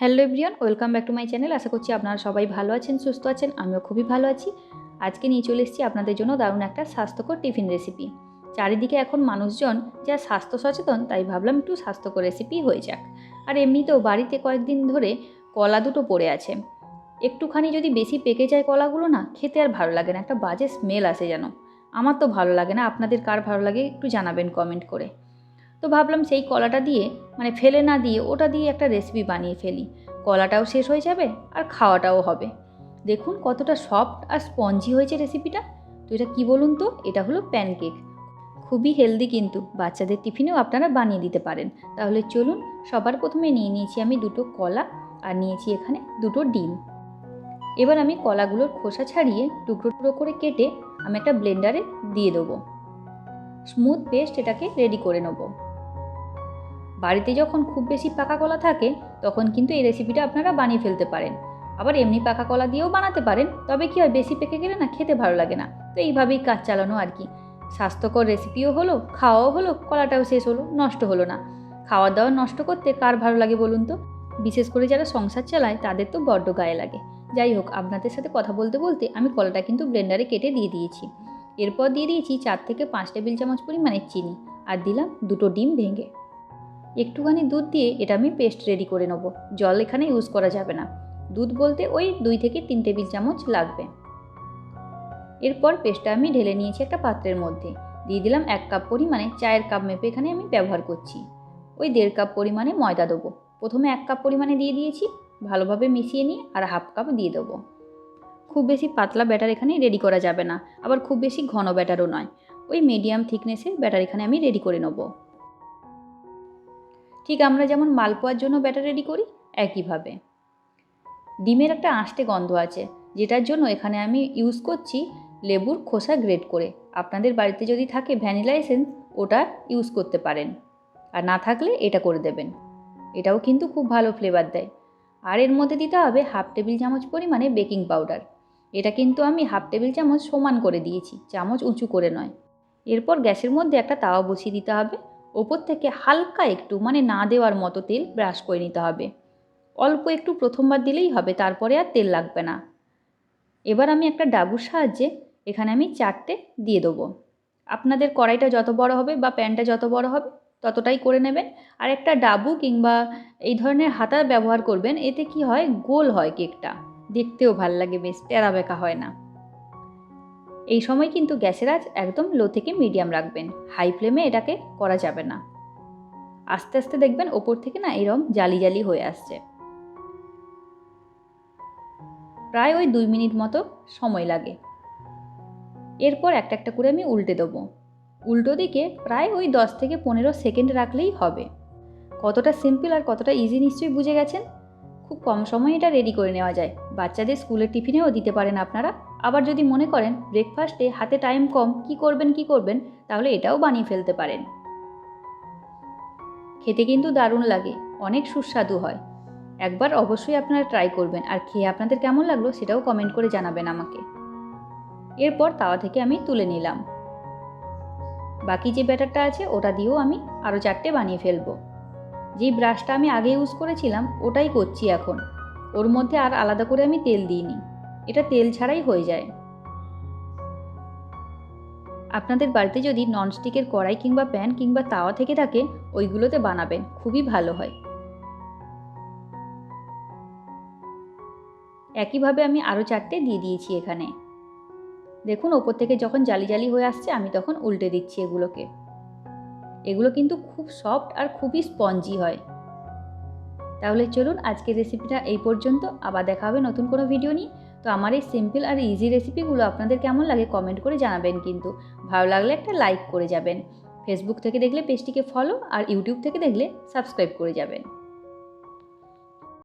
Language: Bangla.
Hello everyone, welcome back to my channel. আশা করছি আপনারা সবাই ভালো আছেন, সুস্থ আছেন, আমিও খুবই ভালো আছি। আজকে নিয়ে চলে এসেছি আপনাদের জন্য দারুণ একটা স্বাস্থ্যকর টিফিন রেসিপি চারিদিকে এখন মানুষজন যা স্বাস্থ্য সচেতন, তাই ভাবলাম একটু স্বাস্থ্যকর রেসিপি হয়ে যাক। আর এমনিতেও বাড়িতে কয়েকদিন ধরে কলা দুটো পড়ে আছে। একটুখানি যদি বেশি পেকে যায় কলাগুলো না, খেতে আর ভালো লাগে না, একটা বাজে স্মেল আসে যেন। আমার তো ভালো লাগে না, আপনাদের কার ভালো লাগে একটু জানাবেন কমেন্ট করে। তো ভাবলাম সেই কলাটা দিয়ে মানে ফেলে না দিয়ে ওটা দিয়ে একটা রেসিপি বানিয়ে ফেলি। কলাটাও শেষ হয়ে যাবে আর খাওয়াটাও হবে। দেখুন কতটা সফট আর স্পঞ্জি হয়েছে রেসিপিটা তো এটা কী বলুন তো? এটা হলো প্যানকেক খুবই হেলদি কিন্তু, বাচ্চাদের টিফিনেও আপনারা বানিয়ে দিতে পারেন। তাহলে চলুন সবার প্রথমে নিয়ে নিয়েছি আমি দুটো কলা আর নিয়েছি এখানে দুটো ডিম। এবার আমি কলাগুলোর খোসা ছাড়িয়ে টুকরো টুকরো করে কেটে আমি একটা ব্লেন্ডারে দিয়ে দেবো। স্মুথ পেস্ট এটাকে রেডি করে নেব। বাড়িতে যখন খুব বেশি পাকা কলা থাকে, তখন কিন্তু এই রেসিপিটা আপনারা বানিয়ে ফেলতে পারেন। আবার এমনি পাকা কলা দিয়েও বানাতে পারেন, তবে কি হয়, বেশি পেকে গেলে না খেতে ভালো লাগে না। তো এইভাবেই কাজ চালানো আর কি। স্বাস্থ্যকর রেসিপিও হলো, খাওয়াও হলো, কলাটাও শেষ হলো, নষ্ট হলো না। খাওয়া দাওয়া নষ্ট করতে কার ভালো লাগে বলুন তো? বিশেষ করে যারা সংসার চালায়, তাদের তো বড্ড গায়ে লাগে। যাই হোক, আপনাদের সাথে কথা বলতে বলতে আমি কলাটা কিন্তু ব্লেন্ডারে কেটে দিয়ে দিয়েছি। এরপর দিয়ে দিয়েছি চার থেকে পাঁচ টেবিল চামচ পরিমাণে চিনি। আর দিলাম দুটো ডিম ভেঙে। একটুখানি দুধ দিয়ে এটা আমি পেস্ট রেডি করে নেব। জল এখানে ইউজ করা যাবে না। দুধ বলতে ওই দুই থেকে তিন টেবিল চামচ লাগবে। এরপর পেস্টটা আমি ঢেলে নিয়েছি একটা পাত্রের মধ্যে। দিয়ে দিলাম এক কাপ পরিমাণে চায়ের কাপ মেপে এখানে আমি ব্যবহার করছি। ওই দেড় কাপ পরিমাণে ময়দা দেবো। প্রথমে এক কাপ পরিমাণে দিয়ে দিয়েছি। ভালোভাবে মিশিয়ে নিয়ে আর হাফ কাপ দিয়ে দেবো। খুব বেশি পাতলা ব্যাটার এখানে রেডি করা যাবে না। আবার খুব বেশি ঘন ব্যাটারও নয়। ওই মিডিয়াম থিকনেসের ব্যাটার এখানে আমি রেডি করে নেব। ঠিক আমরা যেমন মালপোয়ার জন্য ব্যাটার রেডি করি, একইভাবে। ডিমের একটা আঁশটে গন্ধ আছে, যেটার জন্য এখানে আমি ইউজ করছি লেবুর খোসা গ্রেড করে। আপনাদের বাড়িতে যদি থাকে ভ্যানিলা এসেন্স, ওটা ইউজ করতে পারেন। আর না থাকলে এটা করে দেবেন। এটাও কিন্তু খুব ভালো ফ্লেভার দেয়। আর এর মধ্যে দিতে হবে হাফ টেবিল চামচ পরিমাণে বেকিং পাউডার। এটা কিন্তু আমি হাফ টেবিল চামচ সমান করে দিয়েছি, চামচ উঁচু করে নয়। এরপর গ্যাসের মধ্যে একটা তাওয়া বসিয়ে দিতে হবে। ওপর থেকে হালকা একটু মানে না দেওয়ার মতো তেল ব্রাশ করে নিতে হবে। অল্প একটু প্রথমবার দিলেই হবে, তারপরে আর তেল লাগবে না। এবার আমি একটা ডাবুর সাহায্যে এখানে আমি চারটে দিয়ে দেবো। আপনাদের কড়াইটা যত বড় হবে বা প্যানটা যত বড় হবে, ততটাই করে নেবেন। আর একটা ডাবু কিংবা এই ধরনের হাতা ব্যবহার করবেন, এতে কি হয়, গোল হয় কেকটা। দেখতেও ভালো লাগে বেশ টেরা বেঁকা হয় না। এই সময় কিন্তু গ্যাসের আঁচ একদম লো থেকে মিডিয়াম রাখবেন। হাই ফ্লেমে এটাকে করা যাবে না। আস্তে আস্তে দেখবেন ওপর থেকে না এরকম জালি জালি হয়ে আসছে। প্রায় ওই দুই মিনিট মতো সময় লাগে। এরপর একটা একটা করে আমি উল্টে দেবো। উল্টো দিকে প্রায় ওই দশ থেকে পনেরো সেকেন্ড রাখলেই হবে। কতটা সিম্পল আর কতটা ইজি নিশ্চয়ই বুঝে গেছেন? খুব কম সময়ে এটা রেডি করে নেওয়া যায়। বাচ্চাদের স্কুলের টিফিনেও দিতে পারেন আপনারা। আবার যদি মনে করেন ব্রেকফাস্টে হাতে টাইম কম, কি করবেন কি করবেন, তাহলে এটাও বানিয়ে ফেলতে পারেন। খেতে কিন্তু দারুণ লাগে, অনেক সুস্বাদু হয়। একবার অবশ্যই আপনারা ট্রাই করবেন, আর খেয়ে আপনাদের কেমন লাগল সেটাও কমেন্ট করে জানাবেন আমাকে। এরপর তাওয়া থেকে আমি তুলে নিলাম। বাকি যে ব্যাটারটা আছে, ওটা দিয়েও আমি আরও চারটে বানিয়ে ফেলব। যেই ব্রাশটা আমি আগে ইউজ করেছিলাম, ওটাই করছি এখন। ওর মধ্যে আর আলাদা করে আমি তেল দিইনি। এটা তেল ছাড়াই হয়ে যায়। আপনাদের বাড়িতে যদি ননস্টিকের কড়াই কিংবা প্যান কিংবা তাওয়া থেকে থাকে, ওইগুলোতে বানাবেন, খুবই ভালো হয়। একইভাবে আমি আরও চারটে দিয়ে দিয়েছি এখানে। দেখুন, ওপর থেকে যখন জালি জালি হয়ে আসছে, আমি তখন উল্টে দিচ্ছি এগুলোকে। এগুলো কিন্তু খুব সফট আর খুবই স্পঞ্জি হয়। তাহলে চলুন আজকের রেসিপিটা এই পর্যন্ত। আবার দেখা হবে নতুন কোনো ভিডিও নিয়ে। তো আমার এই সিম্পল আর ইজি রেসিপিগুলো আপনাদের কেমন লাগে কমেন্ট করে জানাবেন কিন্তু। ভালো লাগলে একটা লাইক করে যাবেন। ফেসবুক থেকে দেখলে পেজটিকে ফলো আর ইউটিউব থেকে দেখলে সাবস্ক্রাইব করে যাবেন।